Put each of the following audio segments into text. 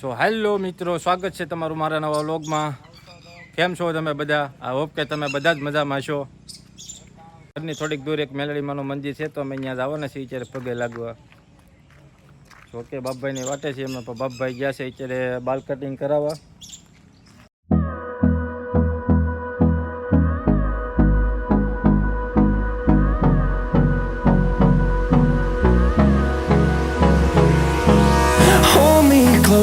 So hello મિત્રો. સ્વાગત છે તમારું મારા નવા વ્લોગમાં. કેમ છો તમે બધા? આ હોપ કે તમે બધા જ મજામાં છો. ઘરની થોડીક દૂર એક મેલડીમાંનું મંદિર છે, તો અમે અહીંયા જવાના છીએ. અત્યારે પગે લાગવા. જો કે બાપભાઈની વાટે છે. અમે પણ બાપભાઈ ગયા છે અત્યારે બાલ કટિંગ કરાવવા.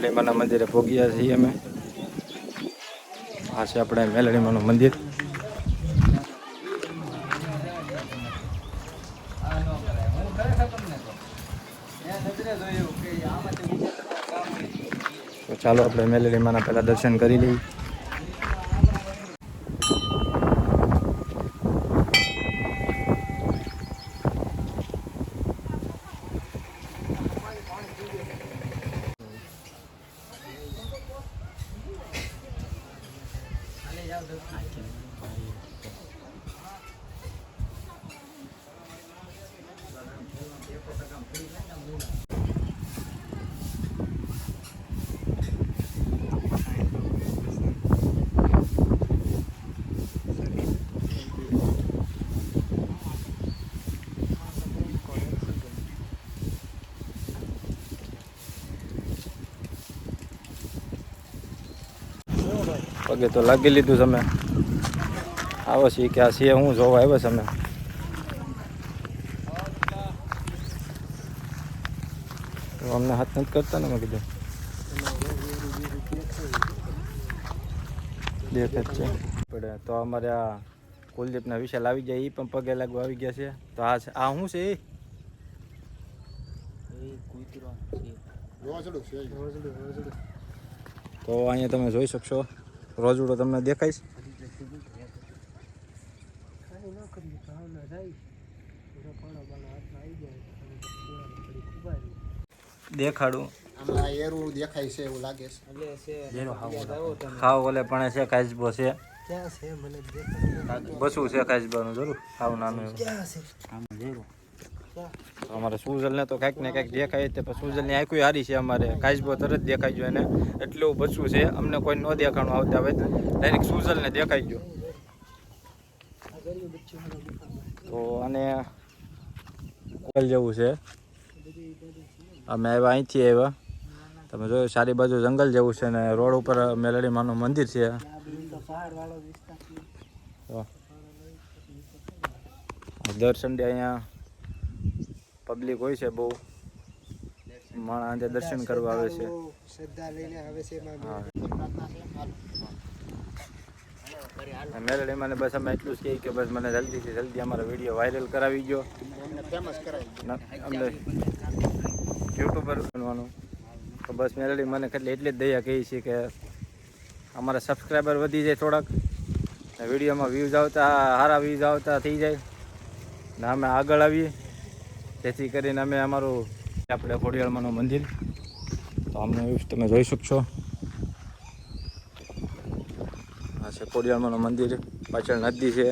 મેલડીમાના મંદિરે ભોગીયા છીએ અમે. આ છે આપણે મેલડીમાનું મંદિર. તો ચાલો આપણે મેલડીમાના પહેલાં દર્શન કરી લઈએ. પગે તો લાગી લીધું તમે આવો છીએ કે આ છીએ હું જોવા આવ્યો તમે તો અમને હાથ નથી કરતા ને મેં કીધું. દેખ છે. પડે તો અમારે આ કુલદીપના વિશાલ આવી જાય એ પણ પગે લાગવા આવી ગયા છે. તો આ છે આ શું છે એ તો અહીંયા તમે જોઈ શકશો. રોજડો તમને દેખાઈશ દેખાડું. એરું દેખાય છે એવું લાગે છે. ખાવ ઓલે પણ છે કાચબો છે. બસું છે કાચબાનું જરૂર. ખાવ નાનું એવું. અમારે સુજલ ને તો કાંઈક ને કાંઈક દેખાય તે પણ સુઝલની આખું હારી છે અમારે. કાચબો તરત દેખાઈ ગયો એને. એટલું બચવું છે. અમને કોઈ ન દેખાણું આવતા હોય. ડાયરેક્ટ સુજલ ને દેખાઈ ગયો. તો અને કોલ જેવું છે. અમે આવ્યા અહીંથી આવ્યા. તમે જોયું, સારી બાજુ જંગલ જેવું છે ને રોડ ઉપર મેલડી માનું મંદિર છે. દર સન્ડે અહીંયા. પબ્લિક હોય છે બહુ. માણસ આજે દર્શન કરવા આવે છે. શ્રદ્ધા લઈને આવે છે એમાં બસ અમે એટલું જ કહીએ કે બસ મને જલ્દીથી જલ્દી અમારો વીડિયો વાયરલ કરાવી ગયો અમને યુટ્યુબર બનવાનું. તો બસ મેરડી મને ખાલી એટલી જ દયા કહી છે કે અમારા સબસ્ક્રાઈબર વધી જાય થોડાક. ને વિડીયોમાં વ્યૂઝ આવતા સારા વ્યૂઝ આવતા થઈ જાય. ને અમે આગળ આવીએ. જેથી કરીને અમે અમારું આપણે ખોડિયાળમાંનું મંદિર. તો અમને તમે જોઈ શકશો. આ છે ખોડિયાળમાંનું મંદિર. પાછળ નદી છે.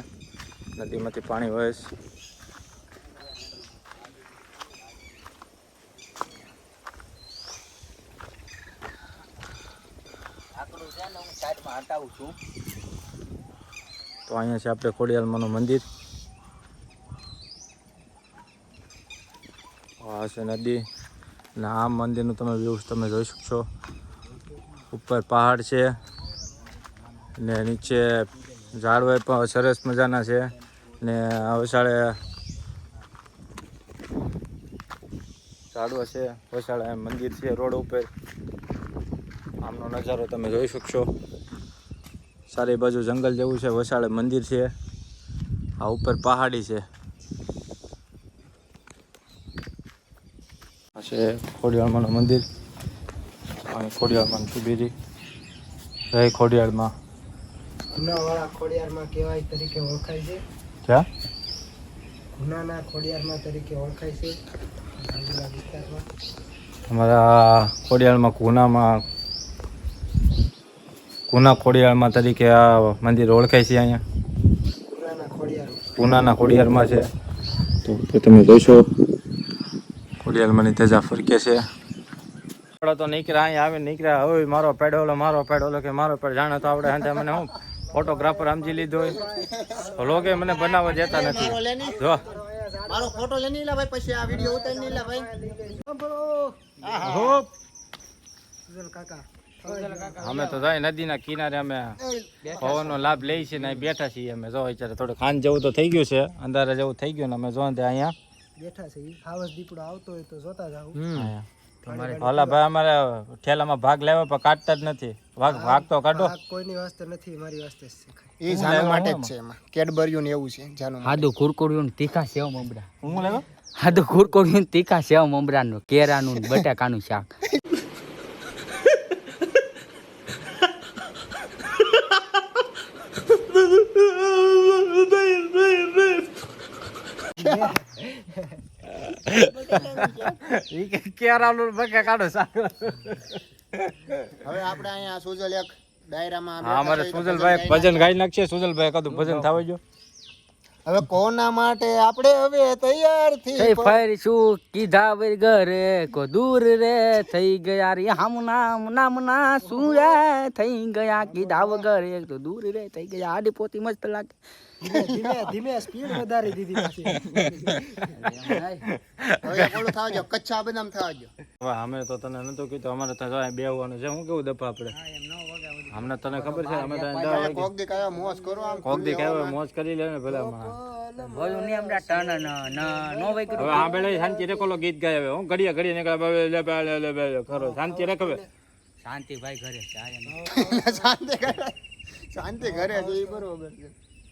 નદીમાંથી પાણી વહે છે. તો અહીંયા છે આપણે ખોડિયાલમાનું મંદિર. આ છે નદી અને આ મંદિરનું તમે વ્યૂઝ તમે જોઈ શકશો. ઉપર પહાડ છે. ને નીચે ઝાડવાય પણ સરસ મજાના છે. ને વસાળે ઝાડવા છે. વસાળે મંદિર છે, રોડ ઉપર. આમનો નજારો તમે જોઈ શકશો. સારી બાજુ જંગલ જેવું છે. વસાળે મંદિર છે. આ ઉપર પહાડી છે. છે ખોડિયાળમાંનું મંદિર. અહીં ખોડિયાળમાં સુબીરી જય ખોડિયાળમાં. ગુનાવાળા ખોડિયારમાં કહેવાય તરીકે ઓળખાય છે. ક્યાં? ગુનાના ખોડિયારમાં તરીકે ઓળખાય છે. વિસ્તારમાં. અમારા ખોડિયાળમાં ગુનામાં ગુના ખોડિયાળમાં તરીકે આ મંદિર ઓળખાય છે અહીંયા. પૂનાના ખોડિયારમાં છે. તો તો તમે જોશો ખોડિયાળમાંની તેજા ફરકે છે. પડો તો નીકળ્યા અહીંયા આવે નીકળ્યા. હવે મારો પેડોલો મારો પેડોલો કે મારો પેડ જાણે તો આપણે હાથે મને હું ફોટોગ્રાફર સમજી લીધો હોય. લોકે મને બનાવવા જતા નથી. જો. મારો ફોટો લઈ લા ભાઈ પછી આ વીડિયો ઉતારી લા ભાઈ. હોપ. કાકા અમે તો જાય નદીના કિનારે અમે પવનનો લાભ લઈ છે ને બેઠા છીએ અમે. જો અત્યારે થોડું ખાંડ જેવું તો થઈ ગયું છે. અંધારા જેવું થઈ ગયું ને અમે જો અહીંયા બેઠા છે. હાવસ દીપડો આવતો હોય તો જોતા જાવ ઓલા ભાઈ અમારે ઠેલામાં ભાગ લેવા પણ કાઢતા જ નથી. ભાગ ભાગ તો કાઢો. કોઈની વાસ્તે નથી મારી વાસ્તે જ છે એ જાનુ માટે જ છે એમાં. કેડબરિયું ને એવું છે જાનુ હાદુ કુરકુરિયું તીખા સેવ મમરા. હું લેવા? હાદુ કુરકુરિયું તીખા સેવ મમરાનું કેરાનું ને બટાકાનું શાક. કેરાનું બકે કાઢો સારું. હવે આપણે અહીંયા સુજલ એક ડાયરામાં હા અમારે બેઠા છીએ તો સુજલભાઈ ભજન ગાઈ નાખશે સુજલભાઈ કદું ભજન થવા જો હવે કોના માટે આપણે હવે તૈયાર થઈ થી કીધા વગરે કો દૂર રે થઈ ગયા રે. હમ નામ નામ ના શું થઈ ગયા કીધા વગર. તો દૂર રે થઈ ગયા. આડી પોતી મસ્ત લાગે. ધીમે ધીમે ધીમે સ્પીડ વધારી દીધી પાછી. હવે એક ઓલું થવા જો કચ્છા બદામ થવા હવે અમે તો તને નતું કીધું અમારે ત્યાં જાય બેહવાનું છે. હું કેવું દફા આપણે? અમને તને ખબર છે અમે ત્યાં કોક દી કયા મોજ કરો આમ કોક દી કહેવાય મોજ કરી લે ને ભલે શાંતિ રેખો ગીત ગાય હવે. હું ઘડીએ ઘડીએ નીકળે ખરો. શાંતિ રેખવે શાંતિ ભાઈ ઘરે શાંતિ ઘરે. શાંતિ ઘરે બરોબર છે.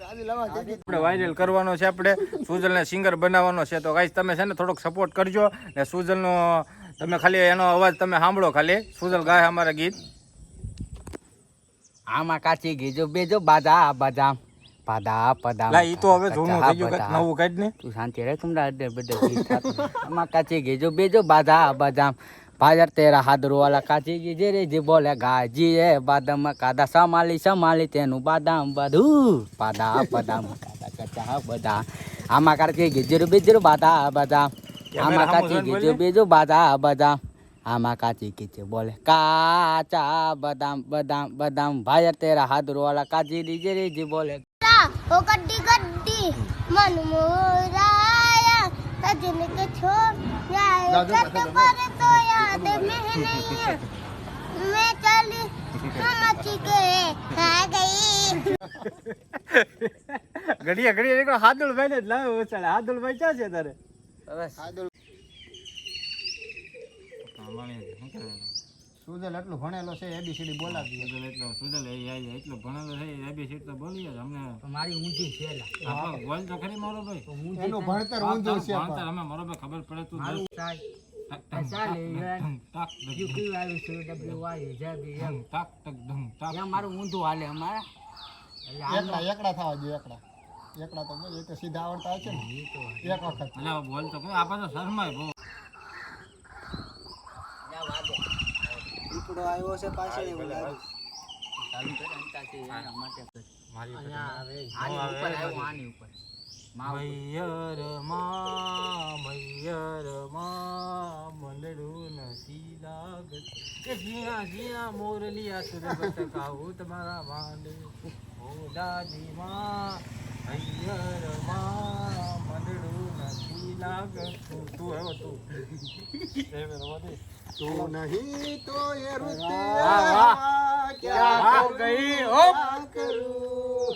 આપણે વાયરલ કરવાનો છે આપણે. સુજલને સિંગર બનાવવાનો છે. તો ગાઈસ તમે છે ને થોડોક સપોર્ટ કરજો. ને સુજલનો તમે ખાલી એનો અવાજ તમે સાંભળો ખાલી. સુજલ ગાય અમારા ગીત. આમાં કાચી ગીજો બેજો બાદા બદામ પાદા પદા લા ઈ તો હવે જૂનું થઈ ગયું નવું કાઢ ને. તું શાંતિ રે તમને. આમાં કાચી ગીજો બેજો બાદા બદામ ભાજર તેરા હાદરો વાલા કાચી ગીજે રે જે બોલે ગાજી એ બાદામ કાદા સમાલી સમાલી તેનું બાદામ બધું પાદા બદામ કાદા કચા બધા આમાં કાચી ગીજર બેજર બાદા બદામ આમાં કાચી ગીજો બેજો બાદા બદામ આમાં કાચી કીચે બોલે કાચા બદામ બદામ બદામ ભાયર તેરા હાદરો વાલા કાચી દીજે રે જે બોલે ओ गड्डी गड्डी मन मोराया सजन के छोड़ जाए कट पर तो याद में नहीं है मैं चली हम के खा गई ઘડીએ ઘડીએ નીકળો હાદુલભાઈ ને જ લાવે ઓછાડે હાદુલભાઈ ક્યાં છે તારે સુજલ એટલું ભણેલો છે એબીસીડી બોલાવી સુજલ એટલો સુજલ એ એટલો ભણેલો છે એબીસીડી તો બોલીએ જ અમને. મારી ઊંધી છે. આપણે બોલ તો ખરી મારો ભાઈ. એનું ભણતર ઊંધું છે ભણતર અમે મારો ભાઈ ખબર પડે તું મારું સાહેબ મારું ઊંધું હાલે અમારા. એટલે એકડા એકડા થવા જોઈએ એકડા એકડા તો બોલ સીધા આવડતા હશે ને. એક વખત. બોલ તો આપણે તો શરમાય બહુ ત્યાં વાગે. દીપડો આવ્યો છે પાછળ એવું લાગે ચાલુ કરે અંતાક્ષરી એના માટે કર. મારી આની ઉપર આવ્યું આની ઉપર. મૈયરમાં મૈયરમાં મંદડું નથી લાગત. કે જીયા જીયા મોરલિયા સુર બતકાવું તમારા માંડે ઓ દાદી માં મૈયરમાં મંદડું નથી લાગત તું તું આવ્યો તું એ મેરો વાદે તું નહીં તો એ રૂતે વાહ, વાહ. ક્યાં વાહ, કરું, ગઈ, હોપ. ક્યાં કરું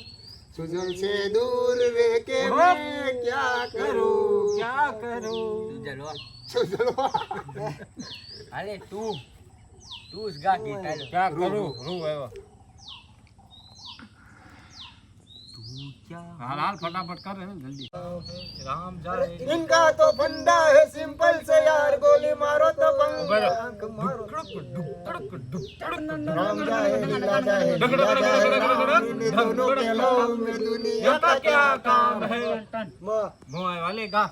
સુજલ છે દૂર રે કે હોપ. મેં ક્યાં કરું ક્યાં કરું તું જલો. સુજલ હાલે તું તું જ ગા ગીત હાલો. ક્યાં કરું રૂ આવ્યો તું हाल फटाफट कर रहे जल्दी राम जा इनका तो फंडा है सिंपल से यार गोली मारो तो राम जाए दोनों क्या काम है वाले का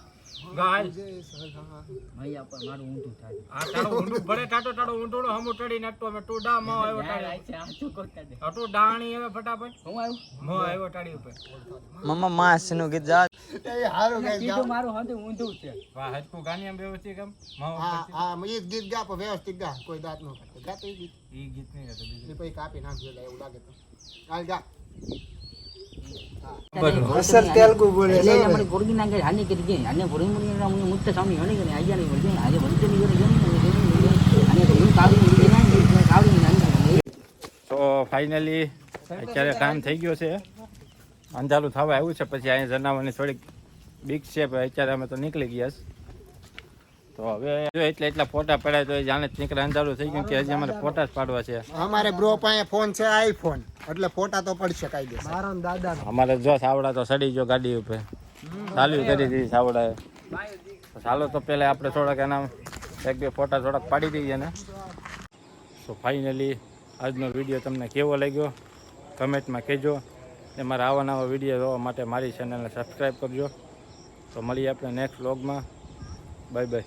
ઊંધું છે. હા એક ગીત ગા પર વ્યવસ્થિત કોઈ દાંતનું ગા તો એ કાપી નાખજો એવું લાગે તો. કાલ તો હું કાવી ની ના કાવી ની ના તો ફાઇનલી અત્યારે ટાઈમ થઈ ગયો છે. અંધારું થવા આવ્યું છે પછી અહીંયા જનાવરની થોડીક બીક છે અત્યારે અમે તો નીકળી ગયા છે તો હવે જો એટલે એટલા ફોટા પડાય તો જાણે જ નીકળે અંધારું થઈ ગયું કે હજી અમારે ફોટા જ પાડવા છે. અમારે બ્રો પાસે ફોન છે આઈફોન એટલે ફોટા તો પડશે શકાય દે મારો દાદા અમારે જો સાવડા તો સડી ગયો ગાડી ઉપર. ચાલુ કરી દીધી સાવડાએ સાલો ચાલો તો પહેલાં આપણે થોડાક એના એક બે ફોટા થોડાક પાડી દઈએ ને. તો ફાઇનલી આજનો વીડિયો તમને કેવો લાગ્યો? કમેન્ટમાં કહેજો. ને મારા આવા નવા વીડિયો જોવા માટે મારી ચેનલને સબસ્ક્રાઈબ કરજો. તો મળીએ આપણે નેક્સ્ટ વ્લોગમાં બાય બાય